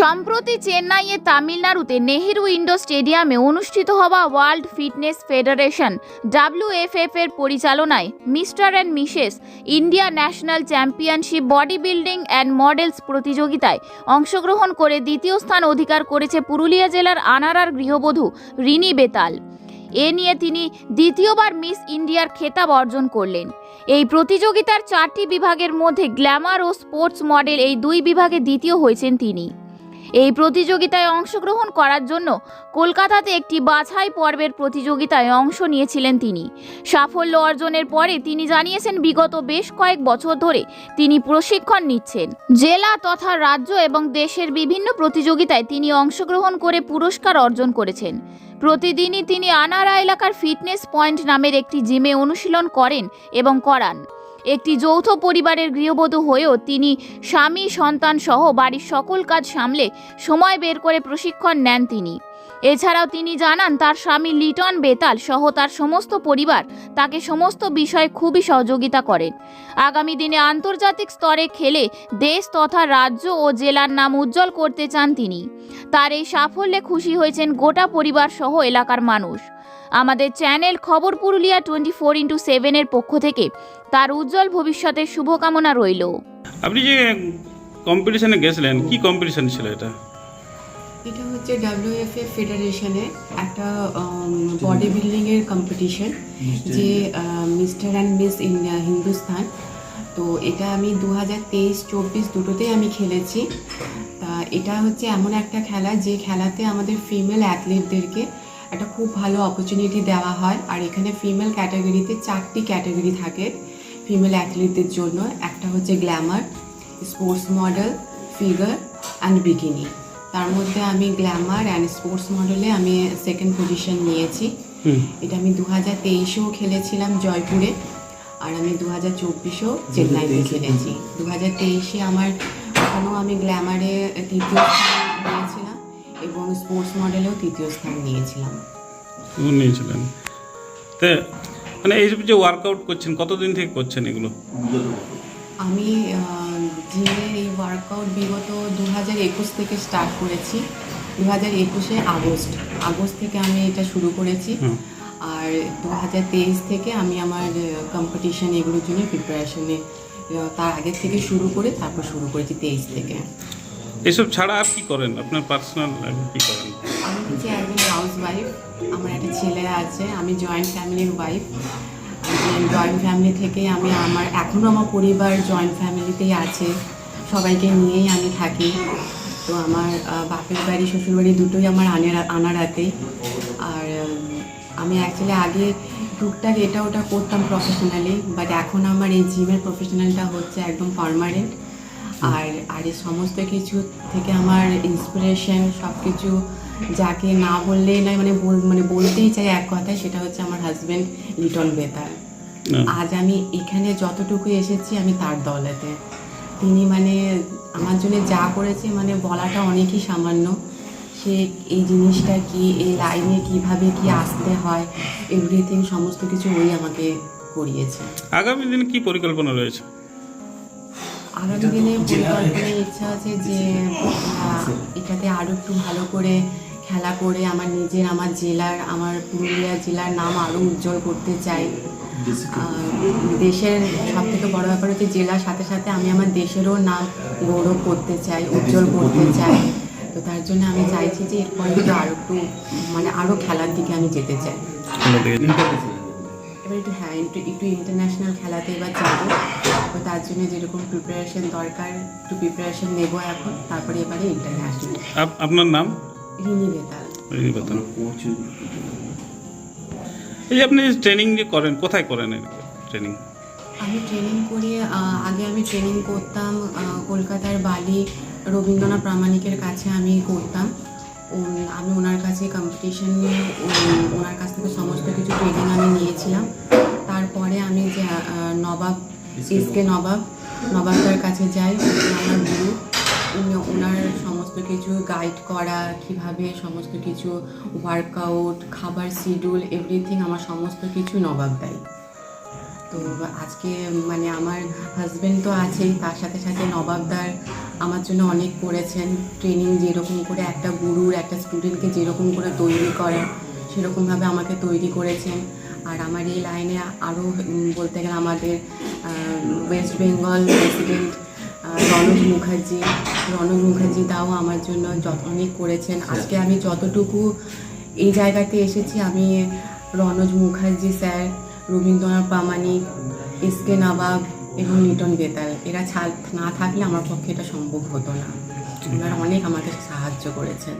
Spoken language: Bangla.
সম্প্রতি চেন্নাইয়ে তামিলনাড়ুতে নেহেরু ইন্ডোর স্টেডিয়ামে অনুষ্ঠিত হওয়া ওয়ার্ল্ড ফিটনেস ফেডারেশন ডাব্লিউএফএফ এর পরিচালনায় Mr and Mrs India national championship body building and models প্রতিযোগিতায় অংশগ্রহণ করে দ্বিতীয় স্থান অধিকার করেছে পুরুলিয়া জেলার আনারার গৃহবধূ রিনি বেতাল। এ নিয়ে তিনি দ্বিতীয়বার মিস ইন্ডিয়ার খেতাব অর্জন করলেন। এই প্রতিযোগিতার চারটি বিভাগের মধ্যে গ্ল্যামার ও স্পোর্টস মডেল এই দুই বিভাগে দ্বিতীয় হয়েছেন তিনি। এই প্রতিযোগিতায় অংশগ্রহণ করার জন্য কলকাতাতে একটি বাছাই পর্বের প্রতিযোগিতায় অংশ নিয়েছিলেন তিনি। সাফল্য অর্জনের পরে তিনি জানিয়েছেন, বিগত বেশ কয়েক বছর ধরে তিনি প্রশিক্ষণ নিচ্ছেন। জেলা তথা রাজ্য এবং দেশের বিভিন্ন প্রতিযোগিতায় তিনি অংশগ্রহণ করে পুরস্কার অর্জন করেছেন। প্রতিদিনই তিনি আনারা এলাকার ফিটনেস পয়েন্ট নামের একটি জিমে অনুশীলন করেন এবং করান। একটি যৌথ পরিবারের গৃহবধূ হয়েও তিনি স্বামী, সন্তান সহ বাড়ির সকল কাজ সামলে সময় বের করে প্রশিক্ষণ নেন তিনি। এছাড়াও তিনি জানান, তার স্বামী লিটন বেতাল সহ তার সমস্ত পরিবার তাকে সমস্ত বিষয়ে খুবই সহযোগিতা করেন। আগামী দিনে আন্তর্জাতিক স্তরে খেলে দেশ তথা রাজ্য ও জেলার নাম উজ্জ্বল করতে চান তিনি। তার এই সাফল্যে খুশি হয়েছেন গোটা পরিবার সহ এলাকার মানুষ। আমাদের চ্যানেল খবর পুরুলিয়া টোয়েন্টি ফোর ইন্টু সেভেনের পক্ষ থেকে তার উজ্জ্বল ভবিষ্যতের শুভকামনা রইল। আপনি যে কম্পিটিশনে গেছিলেন কি কম্পিটিশন ছিল এটা? এটা হচ্ছে ডাব্লিউএফএ ফেডারেশনে একটা বডি বিল্ডিংয়ের এর কম্পিটিশন যে Mr and Miss India Hindustan তো এটা আমি দু হাজার তেইশ চব্বিশ দুটোতেই আমি খেলেছি। তা এটা হচ্ছে এমন একটা খেলা যে খেলাতে আমাদের ফিমেল অ্যাথলিটদেরকে একটা খুব ভালো অপরচুনিটি দেওয়া হয়। আর এখানে ফিমেল ক্যাটাগরিতে চারটি ক্যাটাগরি থাকে ফিমেল অ্যাথলিটদের জন্য। একটা হচ্ছে glamour sports model figure and bikini তার মধ্যে আমি গ্ল্যামার অ্যান্ড স্পোর্টস মডেলে আমি সেকেন্ড পজিশন নিয়েছি। এটা আমি দু হাজার তেইশেও খেলেছিলাম জয়পুরে। আর আমি দু হাজার চব্বিশেও চেন্নাইতে খেলেছি। দু হাজার তেইশে আমার ওখানেও আমি গ্ল্যামারে তৃতীয় এবং স্পোর্টস মডেলেও তৃতীয় স্থান নিয়েছিলাম। নিয়েছিলেন। তো মানে এইসব যে ওয়ার্কআউট করছেন কতদিন থেকে করছেন এগুলো? আমি জিমের এই ওয়ার্কআউট বিগত দু হাজার একুশ থেকে স্টার্ট করেছি। দু হাজার একুশে আগস্ট। আগস্ট থেকে আমি এটা শুরু করেছি। আর দু হাজার তেইশ থেকে আমি আমার কম্পিটিশন এগুলোর জন্য প্রিপারেশনে তার আগের থেকে শুরু করে তারপর শুরু করেছি তেইশ থেকে। এসব ছাড়া আর কি করেন? আপনার পার্সোনাল কি করেন? আমি হচ্ছে একজন হাউস ওয়াইফ আমার একটা ছেলে আছে, আমি জয়েন্ট ফ্যামিলির ওয়াইফ জয়েন্ট ফ্যামিলি থেকেই আমি আমার এখনও আমার পরিবার জয়েন্ট ফ্যামিলিতেই আছে। সবাইকে নিয়েই আমি থাকি। তো আমার বাপের বাড়ি, শ্বশুর বাড়ি দুটোই আমার আনারা আনারাতেই আর আমি অ্যাকচুয়ালি আগে টুকটাক এটা ওটা করতাম প্রফেশনালি বাট এখন আমার এই জিমের প্রফেশনালটা হচ্ছে একদম পারমানেন্ট আর আর এই সমস্ত কিছু থেকে আমার ইন্সপিরেশন সব কিছু যাকে না বললেই নয় মানে বল মানে বলতেই চাই এক কথায় সেটা হচ্ছে আমার হাজব্যান্ড লিটন বেতার। আজ আমি এখানে যতটুকু এসেছি আমি তার দলেতে। তিনি মানে আমার জন্য যা করেছে মানে বলাটা অনেকই সামান্য। সে এই জিনিসটা কি এই লাইনে কীভাবে কি আসতে হয় এভরিথিং সমস্ত কিছু ওই আমাকে করিয়েছে। আগামী দিনে কি পরিকল্পনা রয়েছে? আগামী দিনে পরিকল্পনার ইচ্ছা আছে যে এটাতে আরও একটু ভালো করে খেলা করে আমার নিজের আমার জেলার আমার পুরুলিয়া জেলার নাম আরও উজ্জ্বল করতে চাই। দেশের সব থেকে বড় ব্যাপার হচ্ছে জেলার সাথে সাথে আমি আমার দেশেরও নাম গৌরব করতে চাই উজ্জ্বল করতে চাই। তো তার জন্য আমি চাইছি যে এরপরে একটু আরও একটু মানে আরও খেলার দিকে আমি যেতে চাই। এবার একটু হ্যাঁ একটু একটু ইন্টারন্যাশনাল খেলাতে এবার যাব। তার জন্য যেরকম প্রিপারেশন দরকার একটু প্রিপারেশন নেব এখন তারপরে এবারে ইন্টারন্যাশনাল আপ- আপনার নাম? রিনি বেতাল। এই বেতন। এই আপনি ট্রেনিং যে করেন কোথায় করেন ট্রেনিং আমি ট্রেনিং করি আগে আমি ট্রেনিং করতাম কলকাতার বালি রবীন্দ্রনাথ প্রামাণিকের কাছে আমি করতাম। আমি ওনার কাছে কম্পিটিশন ওনার কাছ থেকে সমস্ত কিছু ট্রেনিং আমি নিয়েছিলাম। তারপরে আমি যে আহ, নবাব এসকে নবাব। নবাবদার কাছে যাই আমার গুরু উনি ওনার সমস্ত কিছু গাইড করা কীভাবে সমস্ত কিছু ওয়ার্কআউট খাবার শিডিউল এভরিথিং আমার সমস্ত কিছু নবাব দেয়। তো তো আজকে মানে আমার হাজব্যান্ড তো আছেই তার সাথে সাথে নবাবদার আমার জন্য অনেক করেছেন। ট্রেনিং যেরকম করে একটা গুরুর একটা স্টুডেন্টকে যেরকম করে তৈরি করে সেরকমভাবে আমাকে তৈরি করেছেন। আর আমার এই লাইনে আরও বলতে গেলে আমাদের ওয়েস্ট বেঙ্গল প্রেসিডেন্ট রণজ মুখার্জি। রণজ মুখার্জি তাও আমার জন্য যত অনেক করেছেন আজকে আমি যতটুকু এই জায়গাতে এসেছি আমি Ranaj Mukherjee sir Rabindranath Pramanik S K Nawab এবং নিটন বেতাল এরা ছাড় না থাকলে আমার পক্ষে এটা সম্ভব হতো না। ওনারা অনেক আমাকে সাহায্য করেছেন।